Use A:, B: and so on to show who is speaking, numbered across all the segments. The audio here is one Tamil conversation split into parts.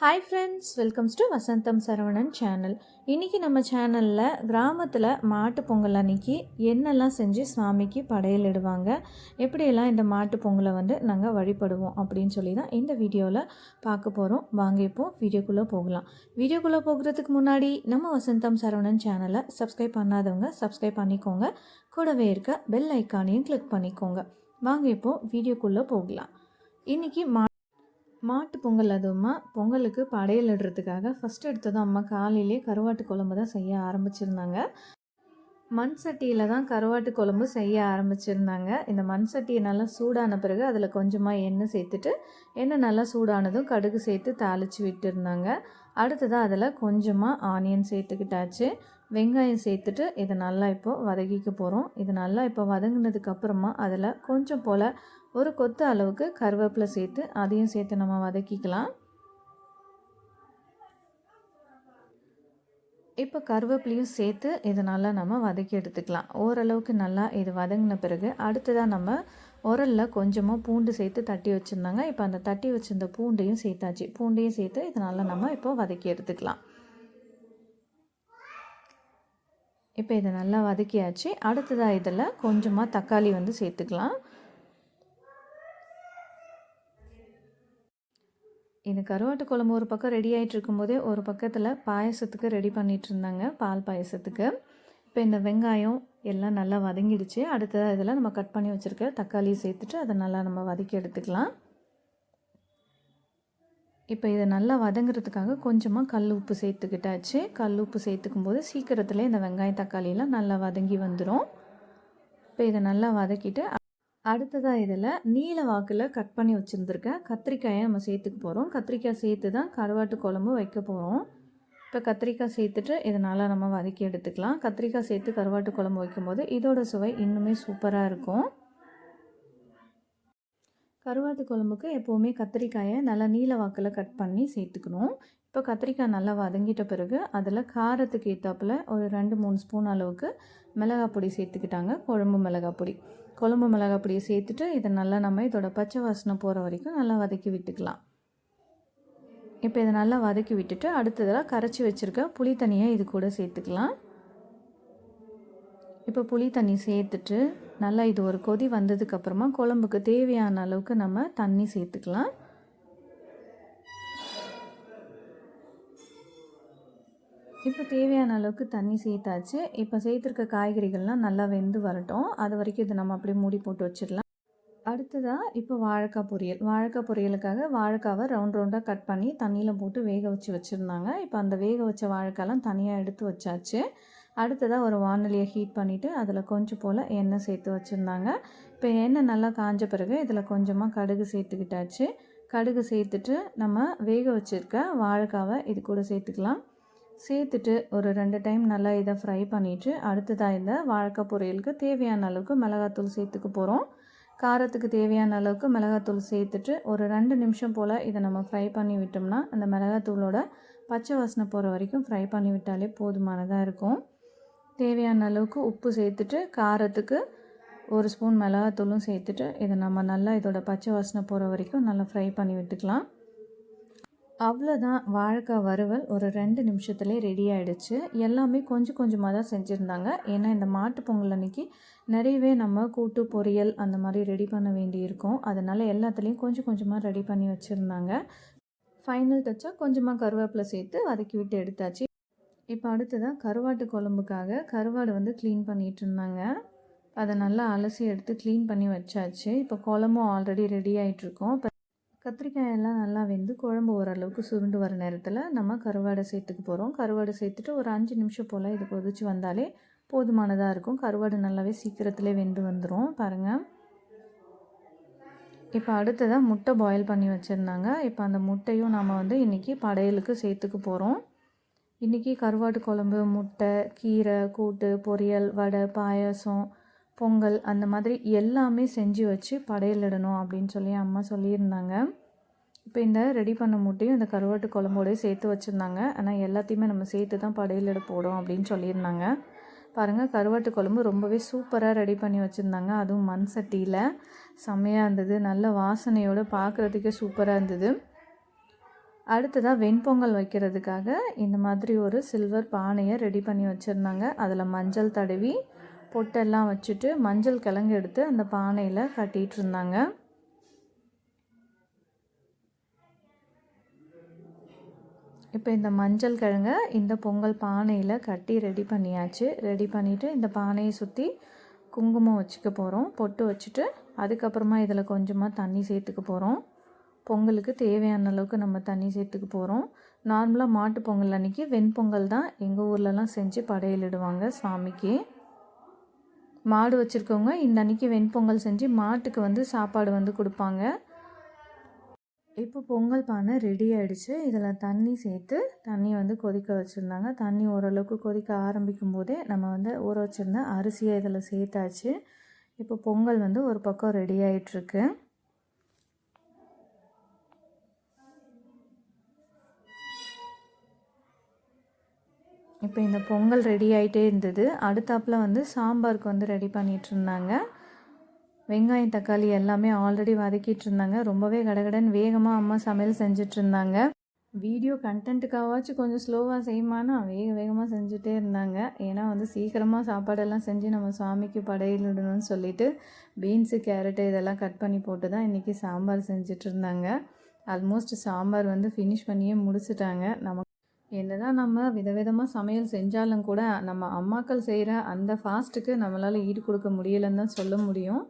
A: Hi friends welcomes to Vasantham Saravanan channel இன்றைக்கி நம்ம சேனலில் கிராமத்தில் மாட்டு பொங்கல் அன்னைக்கு என்னெல்லாம் செஞ்சு சுவாமிக்கு படையல் இடுவாங்க எப்படியெல்லாம் இந்த மாட்டு பொங்கலை வந்து நாங்கள் வழிபடுவோம் அப்படின்னு சொல்லி தான் இந்த வீடியோவில் பார்க்க போகிறோம் வாங்க இப்போ வீடியோக்குள்ளே போகலாம். வீடியோக்குள்ளே போகிறதுக்கு முன்னாடி நம்ம வசந்தம் சரவணன் சேனலை சப்ஸ்கிரைப் பண்ணாதவங்க சப்ஸ்கிரைப் பண்ணிக்கோங்க. கூடவே இருக்க பெல் ஐக்கானையும் கிளிக் பண்ணிக்கோங்க. வாங்க இப்போது வீடியோக்குள்ளே போகலாம். இன்றைக்கி மா மாட்டு பொங்கல் அதுவும்மா பொங்கலுக்கு படையல் இடுறதுக்காக ஃபஸ்ட் எடுத்ததும் அம்மா காலையிலே கருவாட்டு குழம்பு தான் செய்ய ஆரம்பிச்சிருந்தாங்க. மண் சட்டியில் தான் கருவாட்டு குழம்பு செய்ய ஆரம்பிச்சிருந்தாங்க. இந்த மண் சட்டியை நல்லா சூடான பிறகு அதில் கொஞ்சமாக எண்ணெய் சேர்த்துட்டு எண்ணெய் நல்லா சூடானதும் கடுகு சேர்த்து தாளித்து விட்டுருந்தாங்க. அடுத்ததாக அதில் கொஞ்சமாக ஆனியன் சேர்த்துக்கிட்டாச்சு. வெங்காயம் சேர்த்துட்டு இதை நல்லா இப்போ வதக்கிக்க போகிறோம் இது நல்லா இப்போ வதங்கினதுக்கப்புறமா அதில் கொஞ்சம் போல் ஒரு கொத்து அளவுக்கு கருவேப்பிலை சேர்த்து அதையும் சேர்த்து நம்ம வதக்கிக்கலாம். இப்போ கருவேப்பிலையும் சேர்த்து இதை நல்லா நம்ம வதக்கி எடுத்துக்கலாம். ஓரளவுக்கு நல்லா இது வதங்கின பிறகு அடுத்ததாக நம்ம உரலில் கொஞ்சமாக பூண்டு சேர்த்து தட்டி வச்சுருந்தாங்க. இப்போ அந்த தட்டி வச்சுருந்த பூண்டையும் சேர்த்தாச்சு. பூண்டையும் சேர்த்து இதை நல்லா நம்ம இப்போ வதக்கி எடுத்துக்கலாம். இப்போ இதை நல்லா வதக்கியாச்சு. அடுத்ததாக இதில் கொஞ்சமாக தக்காளி வந்து சேர்த்துக்கலாம். இந்த கருவாட்டு குழம்பு ஒரு பக்கம் ரெடி ஆகிட்டு இருக்கும்போதே ஒரு பக்கத்தில் பாயசத்துக்கு ரெடி பண்ணிகிட்டு இருந்தாங்க பால் பாயசத்துக்கு. இப்போ இந்த வெங்காயம் எல்லாம் நல்லா வதங்கிடுச்சு. அடுத்ததாக இதில் நம்ம கட் பண்ணி வச்சுருக்க தக்காளி சேர்த்துட்டு அதை நல்லா நம்ம வதக்கி எடுத்துக்கலாம். இப்போ இதை நல்லா வதங்குறதுக்காக கொஞ்சமாக கல் உப்பு சேர்த்துக்கிட்டாச்சு. கல் உப்பு சேர்த்துக்கும் போது சீக்கிரத்தில் இந்த வெங்காயம் தக்காளியெலாம் நல்லா வதங்கி வந்துடும் இப்போ இதை நல்லா வதக்கிட்டு அடுத்ததாக இதில் நீல வாக்கில் கட் பண்ணி வச்சுருந்துருக்கேன். கத்திரிக்காயை நம்ம சேர்த்துக்க போகிறோம் கத்திரிக்காய் சேர்த்து தான் கருவாட்டு குழம்பு வைக்க போகிறோம் இப்போ கத்திரிக்காய் சேர்த்துட்டு இதனால் நம்ம வதக்கி எடுத்துக்கலாம். கத்திரிக்காய் சேர்த்து கருவாட்டு குழம்பு வைக்கும்போது இதோட சுவை இன்னுமே சூப்பராக இருக்கும். கருவாட்டு குழம்புக்கு எப்போவுமே கத்திரிக்காயை நல்லா நீல வாக்கில் கட் பண்ணி சேர்த்துக்கணும். இப்போ கத்திரிக்காய் நல்லா வதங்கிட்ட பிறகு அதில் காரத்துக்கு ஏற்றாப்பில் ஒரு ரெண்டு மூணு ஸ்பூன் அளவுக்கு மிளகாய் பொடி சேர்த்துக்கிட்டாங்க. குழம்பு மிளகாய் பொடி. குழம்பு மிளகாய் பொடியை சேர்த்துட்டு இதை நல்லா நம்ம இதோட பச்சை வாசனை போகிற வரைக்கும் நல்லா வதக்கி விட்டுக்கலாம். இப்போ இதை நல்லா வதக்கி விட்டுட்டு அடுத்ததில் கரைச்சி வச்சுருக்க புளி தண்ணியை இது கூட சேர்த்துக்கலாம். இப்போ புளி தண்ணி சேர்த்துட்டு நல்லா இது ஒரு கொதி வந்ததுக்கப்புறமா குழம்புக்கு தேவையான அளவுக்கு நம்ம தண்ணி சேர்த்துக்கலாம். இப்போ தேவையான அளவுக்கு தண்ணி சேர்த்தாச்சு. இப்போ சேர்த்துருக்க காய்கறிகள்லாம் நல்லா வெந்து வரட்டும். அது வரைக்கும் இதை நம்ம அப்படியே மூடி போட்டு வச்சிடலாம். அடுத்ததாக இப்போ வாழைக்காய் பொரியல். வாழைக்காய் பொரியலுக்காக வாழைக்காவை ரவுண்ட் ரவுண்டாக கட் பண்ணி தண்ணியில் போட்டு வேக வச்சு வச்சுருந்தாங்க. இப்போ அந்த வேக வச்ச வாழைக்காயெல்லாம் தனியாக எடுத்து வச்சாச்சு. அடுத்ததாக ஒரு வானொலியை ஹீட் பண்ணிவிட்டு அதில் கொஞ்சம் போல் எண்ணெய் சேர்த்து வச்சுருந்தாங்க. இப்போ எண்ணெய் நல்லா காஞ்ச பிறகு இதில் கொஞ்சமாக கடுகு சேர்த்துக்கிட்டாச்சு. கடுகு சேர்த்துட்டு நம்ம வேக வச்சுருக்க வாழைக்காவை இது கூட சேர்த்துக்கலாம். சேர்த்துட்டு ஒரு ரெண்டு டைம் நல்லா இதை ஃப்ரை பண்ணிவிட்டு அடுத்ததாக இந்த வாழைக்காய் பொரியலுக்கு தேவையான அளவுக்கு மிளகாத்தூள் சேர்த்துக்க போகிறோம் காரத்துக்கு தேவையான அளவுக்கு மிளகாத்தூள் சேர்த்துட்டு ஒரு ரெண்டு நிமிஷம் போல் இதை நம்ம ஃப்ரை பண்ணி விட்டோம்னா அந்த மிளகாத்தூளோட பச்சை வாசனை போகிற வரைக்கும் ஃப்ரை பண்ணி விட்டாலே போதுமானதாக இருக்கும். தேவையான அளவுக்கு உப்பு சேர்த்துட்டு காரத்துக்கு ஒரு ஸ்பூன் மிளகாத்தூளும் சேர்த்துட்டு இதை நம்ம நல்லா இதோட பச்சை வாசனை போகிற வரைக்கும் நல்லா ஃப்ரை பண்ணி விட்டுக்கலாம். அவ்வளோதான் வாழைக்காய் வறுவல் ஒரு ரெண்டு நிமிஷத்துலேயே ரெடி ஆகிடுச்சு எல்லாமே கொஞ்சம் கொஞ்சமாக தான் செஞ்சுருந்தாங்க. ஏன்னா இந்த மாட்டு பொங்கல் அன்றைக்கி நிறையவே நம்ம கூட்டு பொரியல் அந்த மாதிரி ரெடி பண்ண வேண்டியிருக்கும். அதனால் எல்லாத்துலேயும் கொஞ்சம் கொஞ்சமாக ரெடி பண்ணி வச்சுருந்தாங்க. ஃபைனல் டச்சாக கொஞ்சமாக கருவேப்பிலை சேர்த்து வதக்கி விட்டு எடுத்தாச்சு. இப்போ அடுத்ததான் கருவாட்டு குழம்புக்காக கருவாடு வந்து க்ளீன் பண்ணிகிட்டு இருந்தாங்க. அதை நல்லா அலசி எடுத்து க்ளீன் பண்ணி வச்சாச்சு. இப்போ குழம்பும் ஆல்ரெடி ரெடி ஆகிட்ருக்கோம் இப்போ கத்திரிக்காயெல்லாம் நல்லா வெந்து குழம்பு ஓரளவுக்கு சுருண்டு வர நேரத்தில் நம்ம கருவாடை சேர்த்துக்க போகிறோம் கருவாடை சேர்த்துட்டு ஒரு அஞ்சு நிமிஷம் போல் இது கொதிச்சு வந்தாலே போதுமானதாக இருக்கும். கருவாடு நல்லாவே சீக்கிரத்துலேயே வெந்து வந்துடும் பாருங்கள் இப்போ அடுத்ததாக முட்டை பாயில் பண்ணி வச்சுருந்தாங்க. இப்போ அந்த முட்டையும் நாம் வந்து இன்றைக்கி படையலுக்கு சேர்த்துக்க போகிறோம் இன்றைக்கி கருவாட்டு குழம்பு முட்டை கீரை கூட்டு பொரியல் வடை பாயாசம் பொங்கல் அந்த மாதிரி எல்லாமே செஞ்சு வச்சு படையலிடணும் அப்படின்னு சொல்லி அம்மா சொல்லியிருந்தாங்க. இப்போ இந்த ரெடி பண்ண முட்டையும் இந்த கருவாட்டு குழம்போடய சேர்த்து வச்சுருந்தாங்க. ஆனால் எல்லாத்தையுமே நம்ம சேர்த்து தான் படையலிட போடும் அப்படின்னு சொல்லியிருந்தாங்க. பாருங்கள் கருவாட்டு குழம்பு ரொம்பவே சூப்பராக ரெடி பண்ணி வச்சுருந்தாங்க. அதுவும் மண் சட்டியில். செம்மையாக இருந்தது. நல்ல வாசனையோடு பார்க்குறதுக்கே சூப்பராக இருந்தது. அடுத்ததாக வெண்பொங்கல் வைக்கிறதுக்காக இந்த மாதிரி ஒரு சில்வர் பானையை ரெடி பண்ணி வச்சுருந்தாங்க. அதில் மஞ்சள் தடவி பொட்டெல்லாம் வச்சுட்டு மஞ்சள் கிழங்கு எடுத்து அந்த பானையில் கட்டிகிட்டு இருந்தாங்க. இப்போ இந்த மஞ்சள் கிழங்க இந்த பொங்கல் பானையில் கட்டி ரெடி பண்ணியாச்சு. ரெடி பண்ணிவிட்டு இந்த பானையை சுற்றி குங்குமம் வச்சுக்க போகிறோம் பொட்டு வச்சுட்டு அதுக்கப்புறமா இதில் கொஞ்சமாக தண்ணி சேர்த்துக்க போகிறோம் பொங்கலுக்கு தேவையான அளவுக்கு நம்ம தண்ணி சேர்த்துக்க போகிறோம் நார்மலாக மாட்டு பொங்கல் அன்றைக்கி வெண்பொங்கல் தான் எங்கள் ஊர்லலாம் செஞ்சு படையலிடுவாங்க சாமிக்கு. மாடு வச்சுருக்கவங்க இந்த அன்றைக்கி வெண்பொங்கல் செஞ்சு மாட்டுக்கு வந்து சாப்பாடு வந்து கொடுப்பாங்க. இப்போ பொங்கல் பானை ரெடி ஆகிடுச்சு இதில் தண்ணி சேர்த்து தண்ணி வந்து கொதிக்க வச்சுருந்தாங்க. தண்ணி ஓரளவுக்கு கொதிக்க ஆரம்பிக்கும் போதே நம்ம வந்து ஊற வச்சுருந்த அரிசியை இதில் சேர்த்தாச்சு. இப்போ பொங்கல் வந்து ஒரு பக்கம் ரெடி ஆகிட்டுருக்கு இப்போ இந்த பொங்கல் ரெடி ஆகிட்டே இருந்தது. அடுத்தாப்பில் வந்து சாம்பாருக்கு வந்து ரெடி பண்ணிகிட்டு இருந்தாங்க வெங்காயம் தக்காளி எல்லாமே ஆல்ரெடி வதக்கிட்டு இருந்தாங்க ரொம்பவே கடகடன் வேகமாக அம்மா சமையல் செஞ்சுட்டு இருந்தாங்க வீடியோ கண்டென்ட்டுக்காகவாச்சும் கொஞ்சம் ஸ்லோவாக செய்யுமானா வேக வேகமாக செஞ்சுட்டே இருந்தாங்க. ஏன்னா வந்து சீக்கிரமாக சாப்பாடெல்லாம் செஞ்சு நம்ம சுவாமிக்கு படையிலிடணும்னு சொல்லிட்டு பீன்ஸு கேரட்டு இதெல்லாம் கட் பண்ணி போட்டு தான் இன்றைக்கி சாம்பார் செஞ்சுட்டு இருந்தாங்க ஆல்மோஸ்ட் சாம்பார் வந்து ஃபினிஷ் பண்ணியே முடிச்சுட்டாங்க. நம்ம என்னதான் நம்ம விதவிதமாக சமையல் செஞ்சாலும் கூட நம்ம அம்மாக்கள் செய்கிற அந்த ஃபாஸ்ட்டுக்கு நம்மளால் ஈடு கொடுக்க முடியலன்னு தான் சொல்ல முடியும்.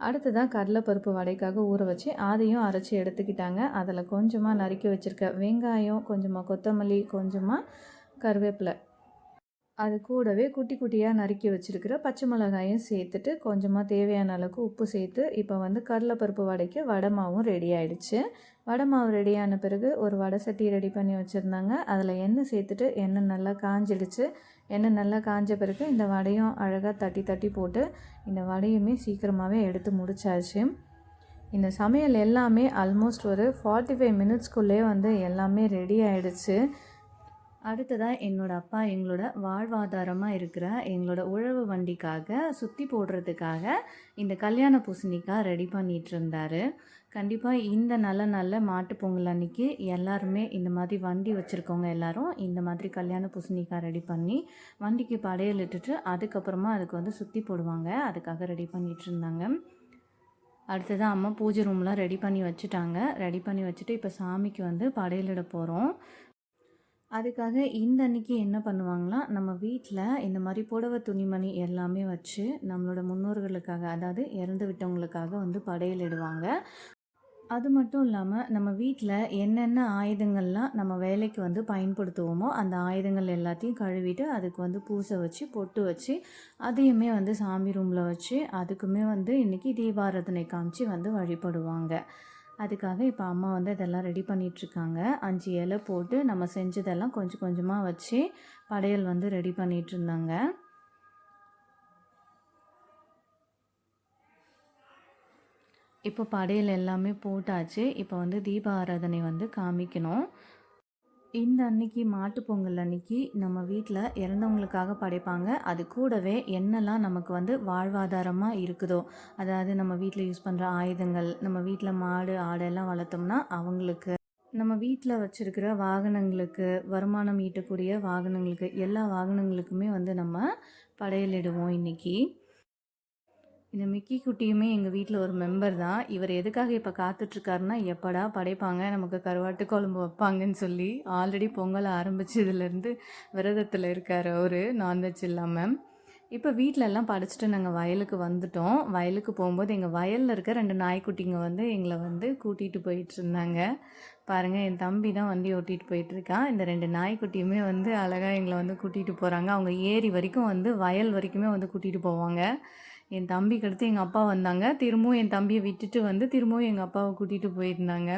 A: அடுத்ததாக கடலைப்பருப்பு வடைக்காக ஊற வச்சு அதையும் அரைச்சி எடுத்துக்கிட்டாங்க. அதில் கொஞ்சமாக நறுக்கி வச்சுருக்க வெங்காயம் கொஞ்சமாக கொத்தமல்லி கொஞ்சமாக கருவேப்பிலை. அது கூடவே குட்டி குட்டியாக நறுக்கி வச்சுருக்கிற பச்சை மிளகாயும் சேர்த்துட்டு கொஞ்சமாக தேவையான அளவுக்கு உப்பு சேர்த்து இப்போ வந்து கடலைப்பருப்பு வடைக்கு வடை மாவும் ரெடி ஆயிடுச்சு. வடை மாவு ரெடியான பிறகு ஒரு வடை சட்டி ரெடி பண்ணி வச்சுருந்தாங்க. அதில் எண்ணெய் சேர்த்துட்டு எண்ணெய் நல்லா காஞ்சிடுச்சு. எண்ணெய் நல்லா காஞ்ச பிறகு இந்த வடையும் அழகாக தட்டி தட்டி போட்டு இந்த வடையுமே சீக்கிரமாகவே எடுத்து முடிச்சாச்சு. இந்த சமையல் எல்லாமே ஆல்மோஸ்ட் ஒரு ஃபார்ட்டி ஃபைவ் மினிட்ஸ்க்குள்ளே வந்து எல்லாமே ரெடி ஆகிடுச்சு அடுத்ததாக என்னோடய அப்பா எங்களோட வாழ்வாதாரமாக இருக்கிற எங்களோட உழவு வண்டிக்காக சுற்றி போடுறதுக்காக இந்த கல்யாண பூசணிக்காய் ரெடி பண்ணிகிட்டு இருந்தார். கண்டிப்பாக இந்த நல்ல நல்ல மாட்டு பொங்கல் அன்னைக்கு எல்லாருமே இந்த மாதிரி வண்டி வச்சுருக்கவங்க எல்லாரும் இந்த மாதிரி கல்யாண பூசணிக்காய் ரெடி பண்ணி வண்டிக்கு படையல் இட்டுட்டு அதுக்கப்புறமா அதுக்கு வந்து சுற்றி போடுவாங்க. அதுக்காக ரெடி பண்ணிகிட்டு இருந்தாங்க. அடுத்தது அம்மா பூஜை ரூம்லாம் ரெடி பண்ணி வச்சுட்டாங்க. ரெடி பண்ணி வச்சுட்டு இப்போ சாமிக்கு வந்து படையலிட போகிறோம் அதுக்காக இந்த அன்னைக்கு என்ன பண்ணுவாங்களாம் நம்ம வீட்டில் இந்த மாதிரி புடவை துணிமணி எல்லாமே வச்சு நம்மளோட முன்னோர்களுக்காக அதாவது இறந்து விட்டவங்களுக்காக வந்து படையலிடுவாங்க அது மட்டும் இல்லாமல் நம்ம வீட்டில் என்னென்ன ஆயுதங்கள்லாம் நம்ம வேலைக்கு வந்து பயன்படுத்துவோமோ அந்த ஆயுதங்கள் எல்லாத்தையும் கழுவிட்டு அதுக்கு வந்து பூசை வச்சு பொட்டு வச்சு அதையுமே வந்து சாமி ரூமில் வச்சு அதுக்குமே வந்து இன்றைக்கி தீபாராதனை காமிச்சு வந்து வழிபடுவாங்க. அதுக்காக இப்போ அம்மா வந்து இதெல்லாம் ரெடி பண்ணிகிட்ருக்காங்க அஞ்சு இலை போட்டு நம்ம செஞ்சதெல்லாம் கொஞ்சம் கொஞ்சமாக வச்சு படையல் வந்து ரெடி பண்ணிகிட்ருந்தாங்க இப்போ படையல் எல்லாமே போட்டாச்சு. இப்போ வந்து தீப ஆராதனை வந்து காமிக்கணும். இந்த அன்னைக்கு மாட்டுப்பொங்கல் அன்னைக்கு நம்ம வீட்டில் இறந்தவங்களுக்காக படைப்பாங்க. அது கூடவே என்னெல்லாம் நமக்கு வந்து வாழ்வாதாரமாக இருக்குதோ அதாவது நம்ம வீட்டில் யூஸ் பண்ணுற ஆயுதங்கள் நம்ம வீட்டில் மாடு ஆடெல்லாம் வளர்த்தோம்னா அவங்களுக்கு நம்ம வீட்டில் வச்சுருக்கிற வாகனங்களுக்கு வருமானம் ஈட்டக்கூடிய வாகனங்களுக்கு எல்லா வாகனங்களுக்குமே வந்து நம்ம படையலிடுவோம் இன்றைக்கி இந்த மிக்கி குட்டியுமே எங்கள் வீட்டில் ஒரு மெம்பர் தான். இவர் எதுக்காக இப்போ காத்துட்ருக்காருன்னா எப்படா படைப்பாங்க நமக்கு கருவாட்டு குழம்பு வைப்பாங்கன்னு சொல்லி ஆல்ரெடி பொங்கல் ஆரம்பிச்சதுலேருந்து விரதத்தில் இருக்கார் அவர் நான்வெஜ் இல்லாமல் இப்போ வீட்டிலலாம் படிச்சுட்டு நாங்கள் வயலுக்கு வந்துட்டோம். வயலுக்கு போகும்போது எங்கள் வயலில் இருக்க ரெண்டு நாய்க்குட்டிங்க வந்து எங்களை வந்து கூட்டிகிட்டு போயிட்டு இருந்தாங்க பாருங்கள் என் தம்பி தான் வண்டி ஓட்டிகிட்டு போயிட்டுருக்கான் இந்த ரெண்டு நாய்க்குட்டியுமே வந்து அழகாக எங்களை வந்து கூட்டிகிட்டு போகிறாங்க அவங்க ஏரி வரைக்கும் வந்து வயல் வரைக்குமே வந்து கூட்டிகிட்டு போவாங்க. என் தம்பிக்கு அடுத்து எங்கள் அப்பா வந்தாங்க. திரும்பவும் என் தம்பியை விட்டுட்டு வந்து திரும்பவும் எங்கள் அப்பாவை கூட்டிகிட்டு போயிருந்தாங்க.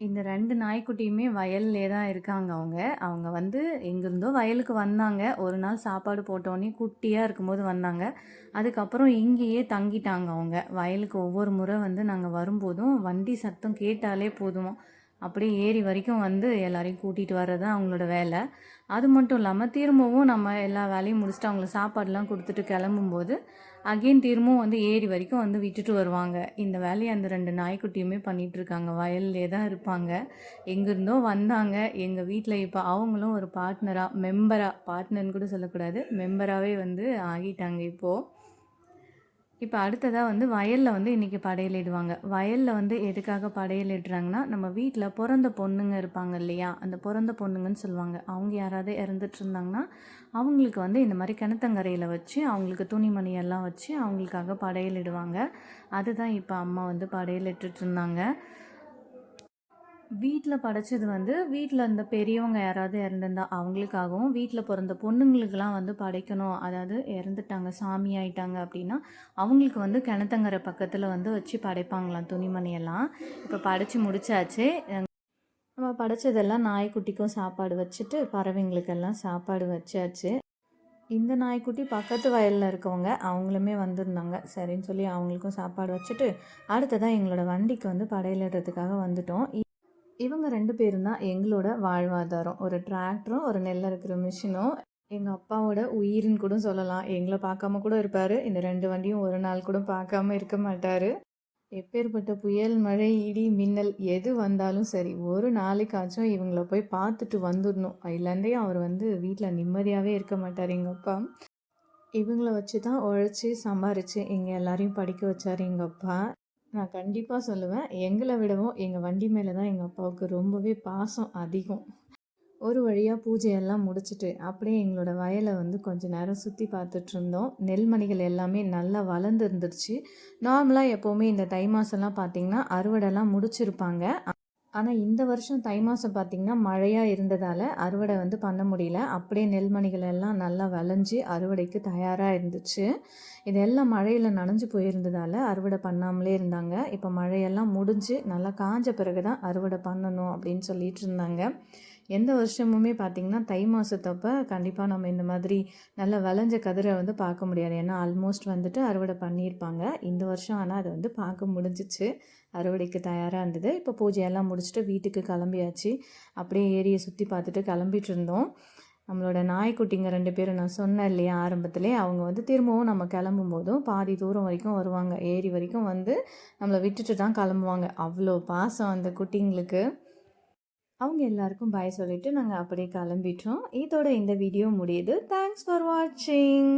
A: இந்த ரெண்டு நாய்க்குட்டியுமே வயல்லே தான் இருக்காங்க அவங்க. அவங்க வந்து எங்கேருந்தோ வயலுக்கு வந்தாங்க. ஒரு நாள் சாப்பாடு போட்டோடனே குட்டியாக இருக்கும்போது வந்தாங்க. அதுக்கப்புறம் இங்கேயே தங்கிட்டாங்க அவங்க. வயலுக்கு ஒவ்வொரு முறை வந்து நாங்கள் வரும்போதும் வண்டி சத்தம் கேட்டாலே போதும். அப்படியே ஏரி வரைக்கும் வந்து எல்லாரையும் கூட்டிகிட்டு வர்றது தான் அவங்களோட வேலை. அது மட்டும் இல்லாமல் திரும்பவும் நம்ம எல்லா வேலையும் முடிச்சுட்டு அவங்களுக்கு சாப்பாடெலாம் கொடுத்துட்டு கிளம்பும்போது அகெயின் திரும்பவும் வந்து ஏரி வரைக்கும் வந்து விட்டுட்டு வருவாங்க. இந்த வேலையை அந்த ரெண்டு நாய்க்குட்டியுமே பண்ணிகிட்ருக்காங்க வயல்லே தான் இருப்பாங்க. எங்கேருந்தோ வந்தாங்க. எங்கள் வீட்டில் இப்போ அவங்களும் ஒரு பார்ட்னராக மெம்பராக பார்ட்னர்னு கூட சொல்லக்கூடாது. மெம்பராகவே வந்து ஆகிட்டாங்க இப்போது இப்போ அடுத்ததாக வந்து வயலில் வந்து இன்றைக்கி படையலிடுவாங்க. வயலில் வந்து எதுக்காக படையலிடுறாங்கன்னா நம்ம வீட்டில் பிறந்த பொண்ணுங்க இருப்பாங்க இல்லையா? அந்த பிறந்த பொண்ணுங்கன்னு சொல்லுவாங்க. அவங்க யாராவது இறந்துட்டு இருந்தாங்கன்னா அவங்களுக்கு வந்து இந்த மாதிரி கிணத்தங்கரையில் வச்சு அவங்களுக்கு துணிமணியெல்லாம் வச்சு அவங்களுக்காக படையலிடுவாங்க. அதுதான் இப்போ அம்மா வந்து படையலிட்டு இருந்தாங்க. வீட்டில் படைச்சது வந்து வீட்டில் இந்த பெரியவங்க யாராவது இறந்துருந்தா அவங்களுக்காகவும் வீட்டில் பிறந்த பொண்ணுங்களுக்கெல்லாம் வந்து படைக்கணும். அதாவது இறந்துட்டாங்க சாமி ஆயிட்டாங்க அப்படின்னா அவங்களுக்கு வந்து கிணத்தங்கரை பக்கத்தில் வந்து வச்சு படைப்பாங்களாம் துணிமணியெல்லாம். இப்போ படைச்சி முடிச்சாச்சு. நம்ம படைச்சதெல்லாம் நாய்க்குட்டிக்கும் சாப்பாடு வச்சுட்டு பறவைங்களுக்கெல்லாம் சாப்பாடு வச்சாச்சு. இந்த நாய்க்குட்டி பக்கத்து வயலில் இருக்கவங்க அவங்களுமே வந்திருந்தாங்க. சரின்னு சொல்லி அவங்களுக்கும் சாப்பாடு வச்சுட்டு அடுத்ததாக எங்களோட வண்டிக்கு வந்து படையிலிடுறதுக்காக வந்துட்டோம். இவங்க ரெண்டு பேரும் தான் எங்களோட வாழ்வாதாரம். ஒரு டிராக்டரும் ஒரு நெல் இருக்கிற மிஷினும் எங்கள் அப்பாவோட உயிர்னு கூட சொல்லலாம். எங்களை பார்க்காம கூட இருப்பார். இந்த ரெண்டு வண்டியும் ஒரு நாள் கூட பார்க்காம இருக்க மாட்டார். எப்பேற்பட்ட புயல் மழை இடி மின்னல் எது வந்தாலும் சரி ஒரு நாளைக்காச்சும் இவங்கள போய் பார்த்துட்டு வந்துடணும். இல்லைண்டே அவர் வந்து வீட்டில் நிம்மதியாகவே இருக்க மாட்டார் எங்கள் அப்பா. இவங்கள வச்சு தான் உழைச்சி சம்பாரித்து எங்கள் எல்லாரையும் படிக்க வச்சார் எங்கள் அப்பா. நான் கண்டிப்பாக சொல்லுவேன். எங்களை விடவும் எங்கள் வண்டி மேலே தான் எங்கள் அப்பாவுக்கு ரொம்பவே பாசம் அதிகம். ஒரு வழியாக பூஜையெல்லாம் முடிச்சுட்டு அப்படியே எங்களோட வயலை வந்து கொஞ்சம் நேரம் சுற்றி பார்த்துட்டு இருந்தோம் நெல்மணிகள் எல்லாமே நல்லா வளர்ந்துருந்துருச்சு நார்மலாக எப்போவுமே இந்த தை மாதம்லாம் பார்த்திங்கன்னா அறுவடைலாம் முடிச்சிருப்பாங்க. ஆனால் இந்த வருஷம் தை மாதம் பார்த்திங்கன்னா மழையாக இருந்ததால் அறுவடை வந்து பண்ண முடியல. அப்படியே நெல்மணிகள் எல்லாம் நல்லா விளைஞ்சி அறுவடைக்கு தயாராக இருந்துச்சு. இதெல்லாம் மழையில் நனைஞ்சு போயிருந்ததால் அறுவடை பண்ணாமலே இருந்தாங்க. இப்போ மழையெல்லாம் முடிஞ்சு நல்லா காஞ்ச பிறகு தான் அறுவடை பண்ணணும் அப்படின்னு சொல்லிட்டு இருந்தாங்க. எந்த வருஷமுமே பார்த்திங்கன்னா தை மாதத்தப்போ கண்டிப்பாக நம்ம இந்த மாதிரி நல்ல விளைஞ்ச கதிரை வந்து பார்க்க முடியாது. ஏன்னா ஆல்மோஸ்ட் வந்துட்டு அறுவடை பண்ணியிருப்பாங்க. இந்த வருஷம் ஆனால் அதை வந்து பார்க்க முடிஞ்சிச்சு. அறுவடைக்கு தயாராக இருந்தது. இப்போ பூஜையெல்லாம் முடிச்சுட்டு வீட்டுக்கு கிளம்பியாச்சு. அப்படியே ஏரியை சுற்றி பார்த்துட்டு கிளம்பிட்டு இருந்தோம். நம்மளோட நாய்க்குட்டிங்க ரெண்டு பேரும் நான் சொன்னேன் இல்லையா ஆரம்பத்துலேயே அவங்க வந்து திரும்பவும் நம்ம கிளம்பும் போதும் பாதி தூரம் வரைக்கும் வருவாங்க. ஏரி வரைக்கும் வந்து நம்மளை விட்டுட்டு தான் கிளம்புவாங்க. அவ்வளோ பாசம் அந்த குட்டிங்களுக்கு. அவங்க எல்லாருக்கும் பாய் சொல்லிவிட்டு நாங்கள் அப்படியே கிளம்பிட்டோம். இதோட இந்த வீடியோ முடியுது. தேங்க்ஸ் ஃபார் வாட்சிங்